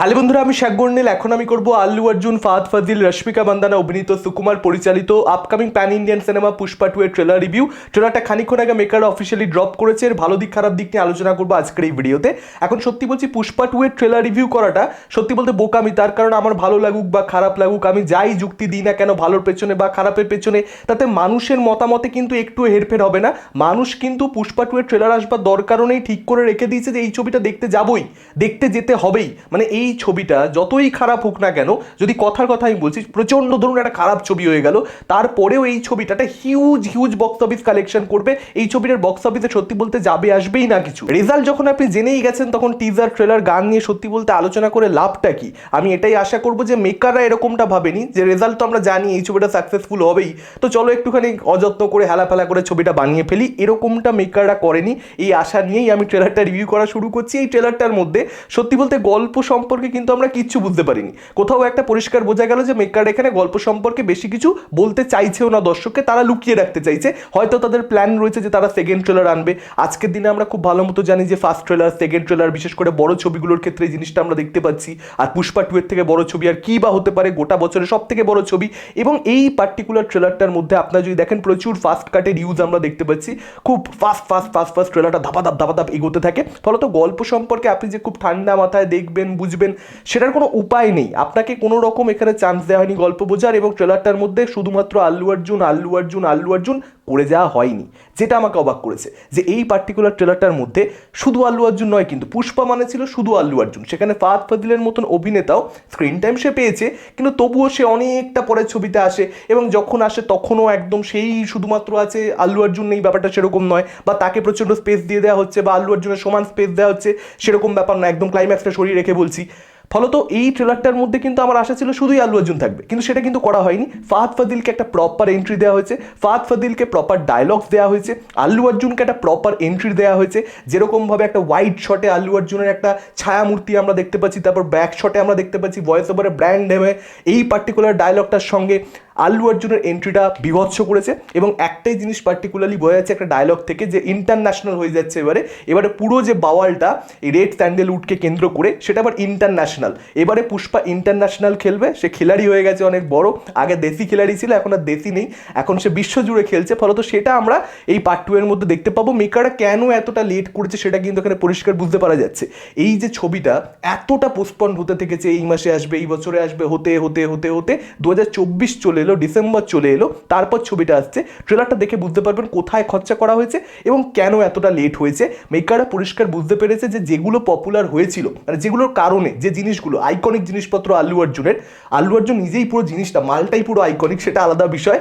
Hello বন্ধুরা, আমি শেখ গর্নেল এখন আমি করব আল্লু অর্জুন, ফাহাদ ফাজিল, রশ্মিকা মান্দানা অভিনীত সুকুমার, পরিচালিত upcoming pan Indian cinema Pushpa two এর ট্রেলার রিভিউ ট্রেলারটা খানিক্ষণ আগে মেকার অফিসিয়ালি ড্রপ করেছে। এর ভালো দিক, খারাপ দিক নিয়ে আলোচনা করব আজকের এই ভিডিওতে। এখন সত্যি বলছি, পুষ্পা টু এর ট্রেলার রিভিউ করাটা সত্যি বলতে বোকামি। তার কারণ আমার ভালো লাগুক বা খারাপ লাগুক, আমি যাই যুক্তি দিই না কেন, ভালোর পেছনে বা খারাপের পেছনে, তাতে মানুষের মতামতে কিন্তু একটু হেরফের হবে না। মানুষ কিন্তু পুষ্পা টু এর ট্রেলার আসবার দরকারও নেই, ঠিক করে রেখে দিয়েছে যে এই ছবিটা দেখতে যাবই, দেখতে যেতে হবেই। মানে এই ছবিটা যতই খারাপ হোক না কেন, যদি কথার কথা আমি বলছি, প্রচণ্ড ধরুন একটা খারাপ ছবি হয়ে গেল, তারপরেও এই ছবিটা একটা huge huge box office collection করবে। এই ছবিটার বক্স অফিসে সত্যি বলতে যাবে আসবেই না কিছু। রেজাল্ট যখন আপনি জেনেই গেছেন, তখন টিজার ট্রেলার গান নিয়ে সত্যি বলতে আলোচনা করে লাভটা কি? আমি এটাই আশা করব যে মেকাররা এরকমটা ভাবেনি, যে রেজাল্ট তো আমরা জানি এই ছবিটা সাকসেসফুল হবেই। তো চলো একটুখানি অযত্ন করে, হেলাফেলা করে ছবিটা বানিয়ে ফেলি। এরকমটা মেকাররা করেনি। এই আশা নিয়েই আমি ট্রেলারটা রিভিউ করা শুরু করছি। এই ট্রেলারটার মধ্যে সত্যি বলতে গল্প সম্পর্কে কিন্তু আমরা কিচ্ছু বুঝতে পারিনি। কোথাও একটা পরিষ্কার বোঝা গেল যে মেকার এখানে গল্প সম্পর্কে বেশি কিছু বলতে চাইছেও না দর্শককে, তারা লুকিয়ে রাখতে চাইছে। হয়তো তাদের প্ল্যান রয়েছে যে তারা সেকেন্ড ট্রেলার আনবে। আজকের দিনে আমরা খুব ভালো মতো জানি যে ফার্স্ট ট্রেলার সেকেন্ড ট্রেলার বিশেষ করে বড় ছবিগুলোর ক্ষেত্রে এই জিনিসটা আমরা দেখতে পাচ্ছি। আর পুষ্পা টু এর থেকে বড় ছবি, আর কি বা হতে পারে গোটা বছরের সব থেকে বড় ছবি। এবং এই পার্টিকুলার ট্রেলারটার মধ্যে আপনারা যদি দেখেন, প্রচুর ফাস্ট কাটের ইউজ আমরা দেখতে পাচ্ছি। খুব ফাস্ট ফাস্ট ফাস্ট ফাস্ট ট্রেলারটা ধাপা ধাপ এগোতে থাকে। ফলত গল্প সম্পর্কে আপনি যে খুব ঠান্ডা মাথায় দেখবেন, বুঝবেন সেটার কোনো উপায় নেই। আপনাকে কোনো রকম এখানে চান্স দেওয়া হয়নি গল্প বোঝার এবং ট্রেলারটার মধ্যে শুধুমাত্র আল্লু অর্জুন আল্লু অর্জুন আল্লু অর্জুন করে যাওয়া হয়নি। যেটা আমাকে অবাক করেছে যে এই পার্টিকুলার ট্রেলারটার মধ্যে শুধু আল্লু অর্জুন নয়, কিন্তু পুষ্পা মানে ছিল শুধু আল্লু অর্জুন। সেখানে ফাহাদ ফাদিলের মতন অভিনেতাও স্ক্রিন টাইম সে পেয়েছে, কিন্তু তবুও সে অনেকটা পরে ছবিতে আসে এবং যখন আসে তখনও একদম সেই শুধুমাত্র আছে আল্লু অর্জুন নেই, ব্যাপারটা সেরকম নয় বা তাকে প্রচণ্ড স্পেস দিয়ে দেওয়া হচ্ছে বা আল্লু অর্জুনের সমান স্পেস দেওয়া হচ্ছে, সেরকম ব্যাপার না একদম ক্লাইম্যাক্সটা সরিয়ে রেখে বলছি ফলত এই ট্রেলারটার মধ্যে কিন্তু আমার আশা ছিল শুধুই আলু অর্জুন থাকবে। কিন্তু সেটা কিন্তু করা হয়নি। ফাহাদ ফাদিলকে একটা প্রপার এন্ট্রি দেওয়া হয়েছে। ফাহাদ ফাদিলকে প্রপার ডায়লগস দেওয়া হয়েছে। আল্লু অর্জুনকে একটা প্রপার এন্ট্রি দেওয়া হয়েছে। যেরকমভাবে একটা হোয়াইট শটে আল্লু অর্জুনের একটা ছায়ামূর্তি আমরা দেখতে পাচ্ছি, তারপর ব্যাক শটে আমরা দেখতে পাচ্ছি ভয়েস ওভারে ব্র্যান্ড নেমে এই পার্টিকুলার ডায়লগটার সঙ্গে আল্লু অর্জুনের এন্ট্রিটা বিভৎস করেছে এবং একটাই জিনিস পার্টিকুলারলি বোঝা যাচ্ছে একটা ডায়লগ থেকে যে ইন্টারন্যাশনাল হয়ে যাচ্ছে এবারে। এবারে পুরো যে বাওয়ালটা, এই রেড স্যান্ডেলউডকে কেন্দ্র করে, সেটা আবার ইন্টারন্যাশনাল এবারে পুষ্পা ইন্টারন্যাশনাল খেলবে, সে খিলাড়ি হয়ে গেছে অনেক বড়। আগে দেশি খিলাড়ি ছিল, এখন আর দেশি নেই। এখন সে বিশ্বজুড়ে খেলছে, ফলত সেটা আমরা এই পার্ট টু এর মধ্যে দেখতে পাবো। মেকাররা কেন এতটা লেট করেছে সেটা কিন্তু এখানে পরিষ্কার বুঝতে পারা যাচ্ছে। এই যে ছবিটা এতটা পোস্টপন্ড হতে থেকেছে, এই মাসে আসবে, এই বছরে আসবে, হতে হতে হতে হতে দু হাজার চব্বিশ চলে এলো, ডিসেম্বর চলে এলো, তারপর ছবিটা আসছে। ট্রেলারটা দেখে বুঝতে পারবেন কোথায় খরচা করা হয়েছে এবং কেন এতটা লেট হয়েছে। মেকাররা পরিষ্কার বুঝতে পেরেছে যে যেগুলো পপুলার হয়েছিল মানে যেগুলোর কারণে, যে জিনিসগুলো আইকনিক জিনিসপত্র আল্লু অর্জুনের। আল্লু অর্জুন নিজেই পুরো জিনিসটা, মালটাই পুরো আইকনিক সেটা আলাদা বিষয়।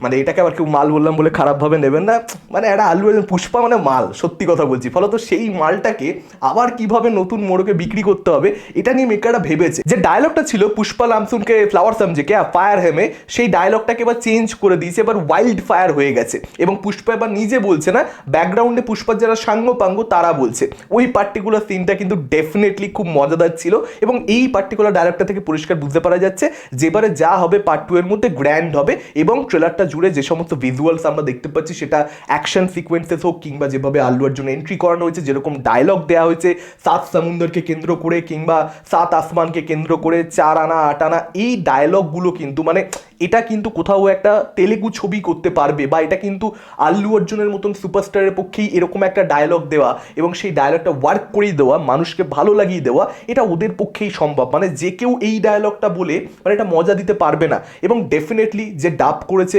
মানে এটাকে আবার কেউ মাল বললাম বলে খারাপভাবে নেবেন না। মানে একটা আলু পুষ্পা মানে মাল, সত্যি কথা বলছি। ফলত সেই মালটাকে আবার কীভাবে নতুন মোড়কে বিক্রি করতে হবে, এটা নিয়ে মেকাররা ভেবেছে। যে ডায়লগটা ছিল পুষ্পা লামসুনকে ফ্লাওয়ার সামজেকে ফায়ার হেমে সেই ডায়লগটাকে এবার চেঞ্জ করে দিয়েছে, এবার ওয়াইল্ড ফায়ার হয়ে গেছে। এবং পুষ্পা এবার নিজে বলছে না ব্যাকগ্রাউন্ডে পুষ্পার যারা সাঙ্গ পাঙ্গ তারা বলছে। ওই পার্টিকুলার সিনটা কিন্তু ডেফিনেটলি খুব মজাদার ছিল এবং এই পার্টিকুলার ডায়লগটা থেকে পরিষ্কার বুঝতে পারা যাচ্ছে যেবারে যা হবে পার্ট টু এর মধ্যে গ্র্যান্ড হবে এবং ট্রেলারটা জুড়ে যে সমস্ত ভিজুয়ালস আমরা দেখতে পাচ্ছি, সেটা অ্যাকশন সিকোয়েন্সেস হোক কিংবা যেভাবে আল্লু অর্জুন এন্ট্রি করানো হয়েছে, যেরকম ডায়লগ দেওয়া হয়েছে, সাত সমুন্দরকে কেন্দ্র করে কিংবা সাত আসমানকে কেন্দ্র করে চার আনা, আট আনা, এই ডায়লগগুলো কিন্তু মানে এটা কিন্তু কোথাও একটা তেলেগু ছবি করতে পারবে বা এটা কিন্তু আল্লু অর্জুনের মতন সুপারস্টারের পক্ষেই এরকম একটা ডায়লগ দেওয়া এবং সেই ডায়লগটা ওয়ার্ক করিয়ে দেওয়া, মানুষকে ভালো লাগিয়ে দেওয়া, এটা ওদের পক্ষেই সম্ভব। মানে যে কেউ এই ডায়লগটা বলে মানে এটা মজা দিতে পারবে না। এবং ডেফিনেটলি যে ডাব করেছে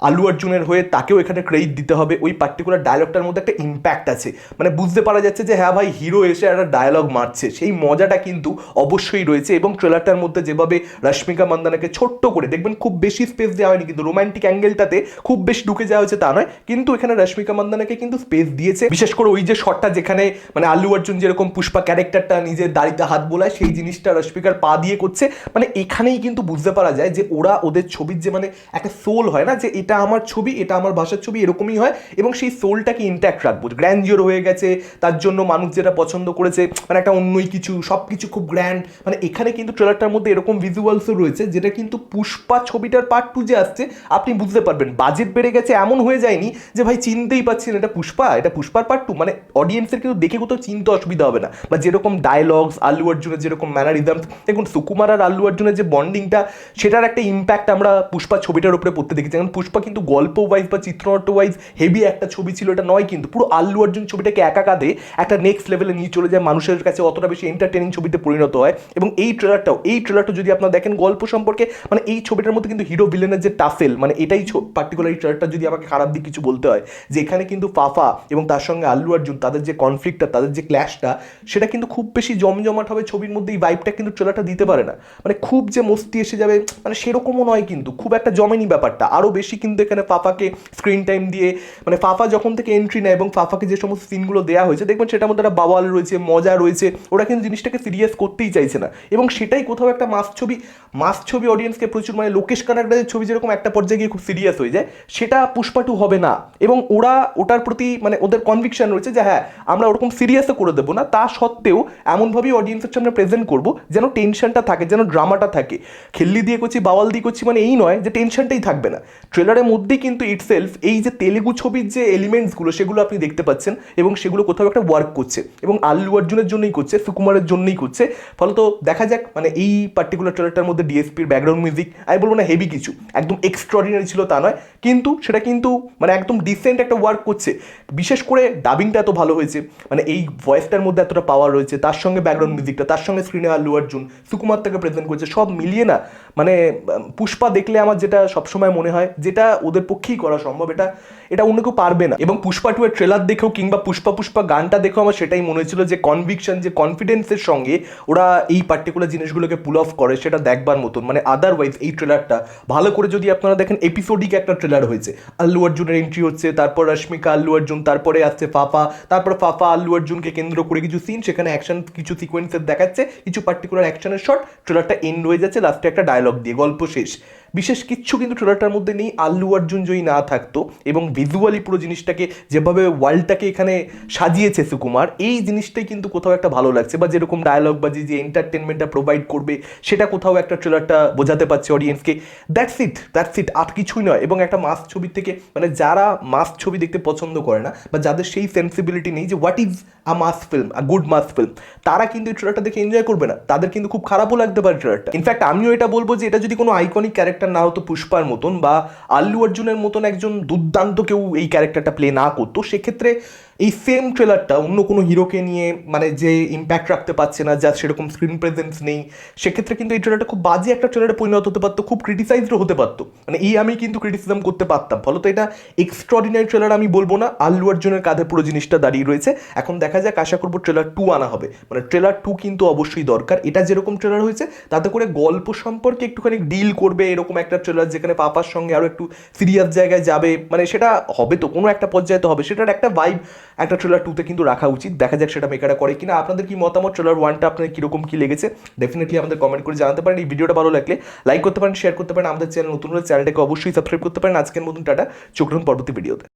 আল্লু অর্জুনের হয়ে তাকেও এখানে ক্রেডিট দিতে হবে। ওই পার্টিকুলার ডায়লগটার মধ্যে একটা ইম্প্যাক্ট আছে। মানে বুঝতে পারা যাচ্ছে যে হ্যাঁ ভাই হিরো এসে একটা ডায়লগ মারছে। সেই মজাটা কিন্তু অবশ্যই রয়েছে এবং ট্রেলারটার মধ্যে যেভাবে রশ্মিকা মান্দানাকে ছোট্ট করে, দেখবেন খুব বেশি স্পেস দেওয়া হয়নি, কিন্তু রোমান্টিক অ্যাঙ্গেলটাতে খুব বেশি ঢুকে যাওয়া হয়েছে তা নয়। কিন্তু এখানে রশ্মিকা মান্দানাকে কিন্তু স্পেস দিয়েছে। বিশেষ করে ওই যে শটটা যেখানে মানে আলু অর্জুন যেরকম পুষ্পা ক্যারেক্টারটা নিজের দাড়িতে হাত বোলায়, সেই জিনিসটা রশ্মিকার পা দিয়ে করছে। মানে এখানেই কিন্তু বুঝতে পারা যায় যে, ওরা ওদের ছবির যে মানে একটা সোল হয় না, যে এই এটা আমার ছবি, এটা আমার ভাষার ছবি, এরকমই হয় এবং সেই সোলটাকে ইন্ট্যাক্ট রাখব। গ্র্যান্ডিওর হয়ে গেছে, তার জন্য মানুষ যেটা পছন্দ করেছে মানে একটা অন্যই কিছু সব কিছু খুব গ্র্যান্ড মানে এখানে কিন্তু ট্রেলারটার মধ্যে এরকম ভিজুয়ালসও রয়েছে, যেটা কিন্তু পুষ্পা ছবিটার পার্ট টু যে আসছে, আপনি বুঝতে পারবেন। বাজেট বেড়ে গেছে, এমন হয়ে যায়নি যে ভাই চিনতেই পাচ্ছেন এটা পুষ্পা, এটা পুষ্পার পার্ট টু মানে অডিয়েন্সের কিন্তু দেখে কোথাও চিনতে অসুবিধা হবে না। বা যেরকম ডায়লগস আল্লু অর্জুনের যেরকম ম্যানারিজমস দেখুন সুকুমার আর আল্লু অর্জুনের যে বন্ডিংটা সেটার একটা ইম্প্যাক্ট আমরা পুষ্পা ছবিটার উপরে পড়তে দেখেছি। কারণ পুষ্পা কিন্তু গল্প ওয়াইজ বা চিত্রনাট্য ওয়াইজ হেভি একটা ছবি ছিল, এটা নয় কিন্তু। পুরো আল্লু অর্জুন ছবিটাকে একা কাঁধে একটা নেক্সট লেভেলে নিয়ে চলে যায়, মানুষের কাছে অতটা বেশি এন্টারটেনিং ছবিতে পরিণত হয়। এবং এই ট্রেলারটাও এই ট্রেলারটা যদি আপনারা দেখেন গল্প সম্পর্কে মানে এই ছবিটার মধ্যে কিন্তু হিরো ভিলেনের যে টাফেল মানে এটাই পার্টিকুলার এই ট্রেলারটা যদি আমাকে খারাপ দিক কিছু বলতে হয়, যে এখানে কিন্তু ফাফা এবং তার সঙ্গে আল্লু অর্জুন, তাদের যে কনফ্লিক্টটা তাদের যে ক্ল্যাশটা সেটা কিন্তু খুব বেশি জমজমাট হবে ছবির মধ্যে, এই ভাইবটা কিন্তু ট্রেলারটা দিতে পারে না। মানে খুব যে মস্তি এসে যাবে মানে সেরকমও নয় কিন্তু, খুব একটা জমেনি ব্যাপারটা আরও বেশি কিন্তু এখানে ফাফাকে স্ক্রিন টাইম দিয়ে মানে ফাফা যখন থেকে এন্ট্রি নেয় এবং ফাফাকে যে সমস্ত সিনগুলো দেওয়া হয়েছে, দেখবেন সেটার মধ্যে একটা বাওয়াল রয়েছে, মজা রয়েছে, ওরা কিন্তু জিনিসটাকে সিরিয়াস করতেই চাইছে না। এবং সেটাই কোথাও একটা মাস ছবি মাস ছবি অডিয়েন্সকে প্রচুর মানে লোকেশ কানাকড়াদের ছবি যেরকম একটা পর্যায়ে গিয়ে খুব সিরিয়াস হয়ে যায়, সেটা পুষ্পা টু হবে না। এবং ওরা ওটার প্রতি মানে ওদের কনভিকশন রয়েছে যে হ্যাঁ আমরা ওরকম সিরিয়াসও করে দেবো না। তা সত্ত্বেও এমনভাবেই অডিয়েন্সের সামনে প্রেজেন্ট করব, যেন টেনশনটা থাকে, যেন ড্রামাটা থাকে। খেল্লি দিয়ে করছি, বাওয়াল দিয়ে করছি মানে এই নয় যে টেনশনটাই থাকবে না। ট্রেলারের মধ্যেই কিন্তু ইটসেলফ এই যে তেলেগু ছবির যে এলিমেন্টসগুলো সেগুলো আপনি দেখতে পাচ্ছেন এবং সেগুলো কোথাও একটা ওয়ার্ক করছে এবং আল্লু অর্জুনের জন্যই করছে, সুকুমারের জন্যই করছে। ফলত দেখা যাক মানে এই পার্টিকুলার ট্রেলারটার মধ্যে ডিএসপির ব্যাকগ্রাউন্ড মিউজিক আমি বলব না হেভি কিছু, একদম এক্সট্রাঅর্ডিনারি ছিল তা নয়। কিন্তু সেটা কিন্তু মানে একদম ডিসেন্ট একটা ওয়ার্ক করছে। বিশেষ করে ডাবিংটা এত ভালো হয়েছে মানে এই ভয়েসটার মধ্যে এতটা পাওয়ার রয়েছে, তার সঙ্গে ব্যাকগ্রাউন্ড মিউজিকটা তার সঙ্গে স্ক্রিনে আল্লু অর্জুন, সুকুমার তাকে প্রেজেন্ট করছে, সব মিলিয়ে না মানে পুষ্পা দেখলে আমার যেটা সবসময় মনে হয়, যেটা ওদের পক্ষেই করা সম্ভব। এটা এটা অন্য কেউ পারবে না। এবং পুষ্পা টু এর ট্রেলার দেখেও কিংবা পুষ্পা পুষ্পা গানটা দেখেও আমার সেটাই মনে হয়েছিল যে কনভিকশন যে কনফিডেন্সের সঙ্গে ওরা এই পার্টিকুলার জিনিসগুলোকে পুল অফ করে, সেটা দেখবার মতন। মানে আদারওয়াইজ এই ট্রেলারটা ভালো করে যদি আপনারা দেখেন এপিসোডিক একটা ট্রেলার হয়েছে। আল্লু অর্জুনের এন্ট্রি হচ্ছে, তারপর রশ্মিকা, আল্লু অর্জুন, তারপরে আসছে ফাফা, তারপর ফাফা আল্লু অর্জুনকে কেন্দ্র করে কিছু সিন সেখানে অ্যাকশন কিছু সিকোয়েন্সের দেখাচ্ছে, কিছু পার্টিকুলার অ্যাকশনের শট ট্রেলারটা এন্ড হয়ে যাচ্ছে লাস্টে একটা ডায়লগ দিয়ে, গল্প শেষ। বিশেষ কিচ্ছু কিন্তু ট্রেলারটার মধ্যে নেই, আল্লু অর্জুন যদি না থাকতো এবং ভিজুয়ালি পুরো জিনিসটাকে যেভাবে ওয়ার্ল্ডটাকে এখানে সাজিয়েছে সুকুমার, এই জিনিসটাই কিন্তু কোথাও একটা ভালো লাগছে বা যেরকম ডায়লগ বাজি যে এন্টারটেনমেন্টটা প্রোভাইড করবে, সেটা কোথাও একটা ট্রেলারটা বোঝাতে পারছে অডিয়েন্সকে দ্যাটস ইট দ্যাটস ইট আর কিছুই নয়। এবং একটা মাস ছবির থেকে মানে যারা মাস ছবি দেখতে পছন্দ করে না বা যাদের সেই সেন্সিবিলিটি নেই যে what is a mass film a good mass film তারা কিন্তু এই ট্রেলারটা দেখে এনজয় করবে না। তাদের কিন্তু খুব খারাপও লাগতে পারে ট্রেলারটা ইনফ্যাক্ট আমিও এটা বলব যে এটা যদি কোনো আইকনিক ক্যারেক্টার না হতো পুষ্পার মতন বা আল্লু অর্জুনের মতন একজন দুর্দান্ত কেউ এই ক্যারেক্টারটা প্লে না করতো সেক্ষেত্রে এই সেম ট্রেলারটা অন্য কোনো হিরোকে নিয়ে মানে যে ইম্প্যাক্ট রাখতে পারছে না যার সেরকম স্ক্রিন প্রেজেন্স নেই, সেক্ষেত্রে কিন্তু এই ট্রেলারটা খুব বাজে একটা ট্রেলারে পরিণত হতে পারতো, খুব ক্রিটিসাইজডও হতে পারতো। মানে এই আমি কিন্তু ক্রিটিসিজম করতে পারতাম। ফলত এটা এক্সট্রাঅর্ডিনারি ট্রেলার আমি বলব না, আল্লু অর্জুনের কাঁধে পুরো জিনিসটা দাঁড়িয়ে রয়েছে। এখন দেখা যাক, আশা করব ট্রেলার টু আনা হবে। মানে ট্রেলার টু কিন্তু অবশ্যই দরকার। এটা যেরকম ট্রেলার হয়েছে, তাতে করে গল্প সম্পর্কে একটুখানি ডিল করবে এরকম একটা ট্রেলার যেখানে পাপার সঙ্গে আরও একটু সিরিয়াস জায়গায় যাবে। মানে সেটা হবে তো, কোনো একটা পর্যায়ে তো হবে। সেটার একটা ভাইব একটা ট্রেলার টুতে কিন্তু রাখা উচিত। দেখা যাক সেটা মেকারা করে কিনা। আপনাদের কি মতামত? ট্রেলার ওয়ানটা আপনার কীরকম কী লেগেছে? ডেফিনেটলি আমাদের কমেন্ট করে জানাতে পারেন। এই ভিডিওটা ভালো লাগলে লাইক করতে পারেন শেয়ার করতে পারেন। আমাদের চ্যানেল নতুন হলে চ্যানেলটাকে অবশ্যই সাবস্ক্রাইব করতে পারেন। আজকের মতন টাটা। চোখ পরবর্তী ভিডিওতে